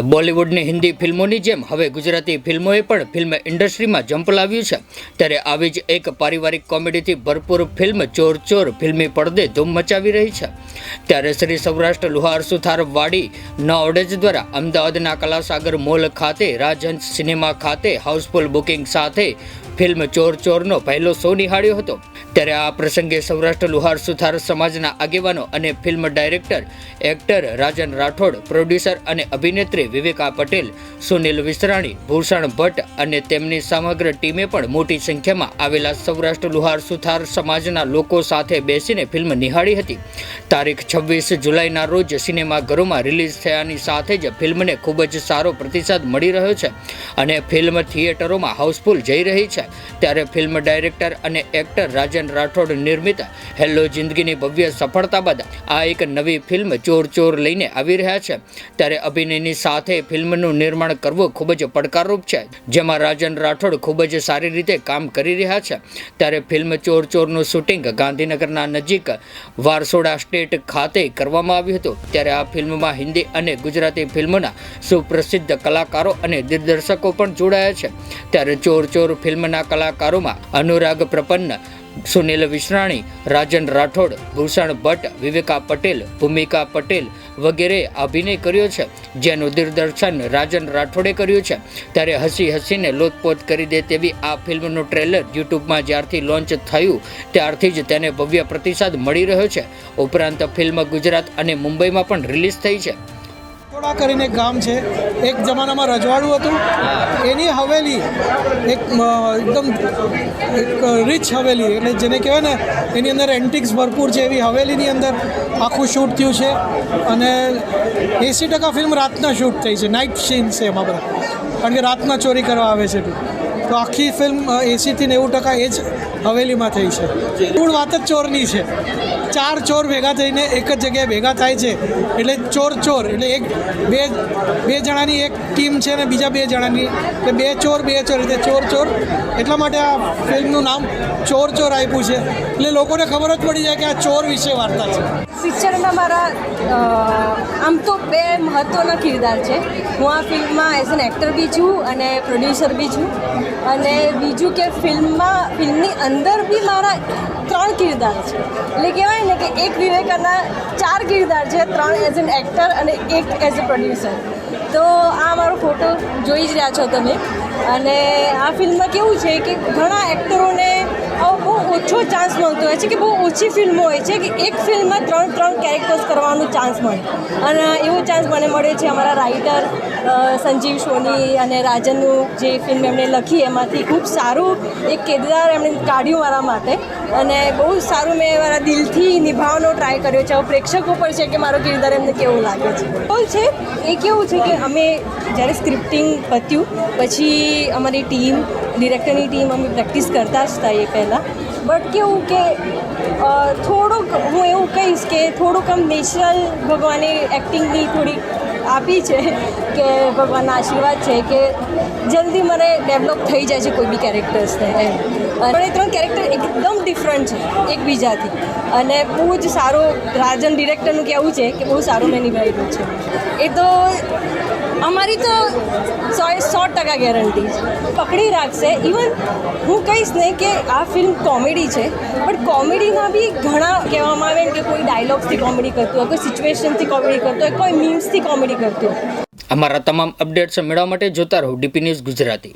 બોલિવૂડની હિન્દી ફિલ્મોની જેમ હવે ગુજરાતી ફિલ્મોએ પણ ફિલ્મ ઇન્ડસ્ટ્રીમાં જંપ લાવ્યું છે. ત્યારે આવી જ એક પારિવારિક કોમેડીથી ભરપૂર ફિલ્મ ચોર ચોર ફિલ્મી પડદે ધૂમ મચાવી રહી છે. ત્યારે શ્રી સૌરાષ્ટ્ર લુહાર સુથાર વાડી નોડેજ દ્વારા અમદાવાદના કલાસાગર મોલ ખાતે રાજહંસ સિનેમા ખાતે હાઉસફુલ બુકિંગ સાથે ફિલ્મ ચોર ચોરનો પહેલો શો નિહાળ્યો હતો. ત્યારે આ પ્રસંગે સૌરાષ્ટ્ર લુહાર સુથાર સમાજના આગેવાનો અને film director, actor Rajan Rathod, producer અને અભિનેત્રી વિવેકા પટેલ, સુનિલ વિસરાણી ભૂષણ ભટ્ટ અને તેમની સમગ્ર ટીમે પણ મોટી સંખ્યામાં આવેલા સૌરાષ્ટ્ર લુહાર સુથાર સમાજના લોકો સાથે બેસીને ફિલ્મ નિહાળી હતી. તારીખ છવ્વીસ જુલાઈના રોજ સિનેમાઘરોમાં રિલીઝ થયાની સાથે જ ફિલ્મને ખૂબ જ સારો પ્રતિસાદ મળી રહ્યો છે અને ફિલ્મ થિયેટરોમાં હાઉસફુલ જઈ રહી છે. ત્યારે ફિલ્મ ડાયરેક્ટર અને એક્ટર રાજન રાઠોડ નિર્મિત હેલો જિંદગીની ભવ્ય સફળતા બાદ આ એક નવી ફિલ્મ ચોર ચોર લઈને આવી રહ્યા છે. ત્યારે અભિનયની સાથે ફિલ્મનું નિર્માણ કરવું ખૂબ જ પડકારરૂપ છે. જેમાં રાજન રાઠોડ ખૂબ જ સારી રીતે કામ કરી રહ્યા છે. ત્યારે ફિલ્મ ચોર ચોરનું શૂટિંગ ગાંધીનગરના નજીક વારસોડા સ્ટેટ ખાતે કરવામાં આવ્યું હતું. ત્યારે આ ફિલ્મમાં હિન્દી અને ગુજરાતી ફિલ્મના સુપ્રસિદ્ધ કલાકારો અને દિગ્દર્શકો પણ જોડાયા છે. ત્યારે ચોર ચોર ફિલ્મના કલાકારોમાં અનુરાગ પ્રપન્ન સુનિલ વિશ્રાણી, રાજન રાઠોડ, ભૂષણ ભટ્ટ, વિવેકા પટેલ, ભૂમિકા પટેલ વગેરે અભિનય કર્યો છે. જેનું દિગ્દર્શન રાજન રાઠોડે કર્યું છે. ત્યારે હસી હસીને લોતપોત કરી દે તેવી આ ફિલ્મનું ટ્રેલર યુટ્યુબમાં જ્યારથી લોન્ચ થયું, ત્યારથી જ તેને ભવ્ય પ્રતિસાદ મળી રહ્યો છે. ઉપરાંત ફિલ્મ ગુજરાત અને મુંબઈમાં પણ રિલીઝ થઈ છે. થોડા કરીને એક ગામ છે. એક જમાનામાં રજવાડું હતું. એની હવેલી એક એકદમ, એક રિચ હવેલી એટલે જેને કહેવાય ને, એની અંદર એન્ટિક્સ ભરપૂર છે એવી હવેલીની અંદર આખું શૂટ થયું છે. અને એંસી ટકા ફિલ્મ રાતના શૂટ થઈ છે. નાઇટ સીન છે એમાં બધા. કારણ કે રાતના ચોરી કરવા આવે છે તો. આખી ફિલ્મ એંસીથી નેવું ટકા એ જ હવેલીમાં થઈ છે. મૂળ વાત જ ચોરની છે. ચાર ચોર ભેગા થઈને એક જ જગ્યાએ ભેગા થાય છે. એટલે ચોર ચોર, એટલે એક બે બે જણાની એક ટીમ છે અને બીજા બે જણાની. એટલે બે ચોર બે ચોર, એટલે ચોર ચોર. એટલા માટે આ ફિલ્મનું નામ ચોર ચોર આપ્યું છે. એટલે લોકોને ખબર જ પડી જાય કે આ ચોર વિશે વાર્તા છે. પિક્ચરના મારા આમ તો બે મહત્ત્વના કિરદાર છે. હું આ ફિલ્મમાં એઝ એન એક્ટર બી છું અને પ્રોડ્યુસર બી છું. અને બીજું કે ફિલ્મમાં, ફિલ્મની અંદર બી મારા ત્રણ કિરદાર છે. એટલે કહેવાય ને કે એક વિવેકાના ચાર કિરદાર છે, ત્રણ એઝ એન એક્ટર અને એક એઝ અ પ્રોડ્યુસર તો આ મારો ફોટો જોઈ જ રહ્યા છો તમે. અને આ ફિલ્મમાં કેવું છે કે ઘણા એક્ટરોને આવો બહુ ઓછો ચાન્સ મળતો હોય છે કે બહુ ઓછી ફિલ્મો હોય છે કે એક ફિલ્મમાં ત્રણ ત્રણ કેરેક્ટર્સ કરવાનો ચાન્સ મળે. અને એવો ચાન્સ મને મળે છે અમારા રાઇટર સંજીવ સોની અને રાજનનું જે ફિલ્મ એમણે લખી એમાંથી ખૂબ સારું એક કિરદાર એમણે કાઢ્યું મારા માટે. અને બહુ સારું મેં મારા દિલથી નિભાવવાનો ટ્રાય કર્યો છે. પ્રેક્ષકો પર છે કે મારો કિરદાર એમને કેવું લાગે છે. બોલ છે, એ કેવું છે કે અમે જ્યારે સ્ક્રિપ્ટિંગ પત્યું, પછી અમારી ટીમ, ડિરેક્ટરની ટીમ અમે પ્રેક્ટિસ કરતા જ હતા એ પહેલાં. બટ કેવું કે થોડુંક હું એવું કહીશ કે થોડુંક આમ નેચરલ ભગવાને એક્ટિંગની થોડી આપી છે કે ભગવાનના આશીર્વાદ છે કે જલ્દી મને ડેવલપ થઈ જાય છે કોઈ બી કેરેક્ટર્સને એમ. પણ એ ત્રણ કેરેક્ટર એકદમ ડિફરન્ટ છે, એકબીજાથી. અને બહુ જ સારો રાજન ડિરેક્ટરનું કહેવું છે કે બહુ સારું મેં નિભાવ્યું છે. એ તો અમારી તો સો સો ટકા ગેરંટી છે. પકડી રાખશે. ઇવન હું કહીશ ને કે આ ફિલ્મ કોમેડી છે બટ કોમેડીમાં બી ઘણા કહેવામાં આવે કે કોઈ ડાયલોગ્સથી કોમેડી કરતું હોય, કોઈ સિચ્યુએશનથી કોમેડી કરતું હોય, કોઈ મીમ્સથી કોમેડી કરતું અમારા તમામ અપડેટ્સ મેળવવા માટે જોતા રહો ડીપી ન્યૂઝ ગુજરાતી.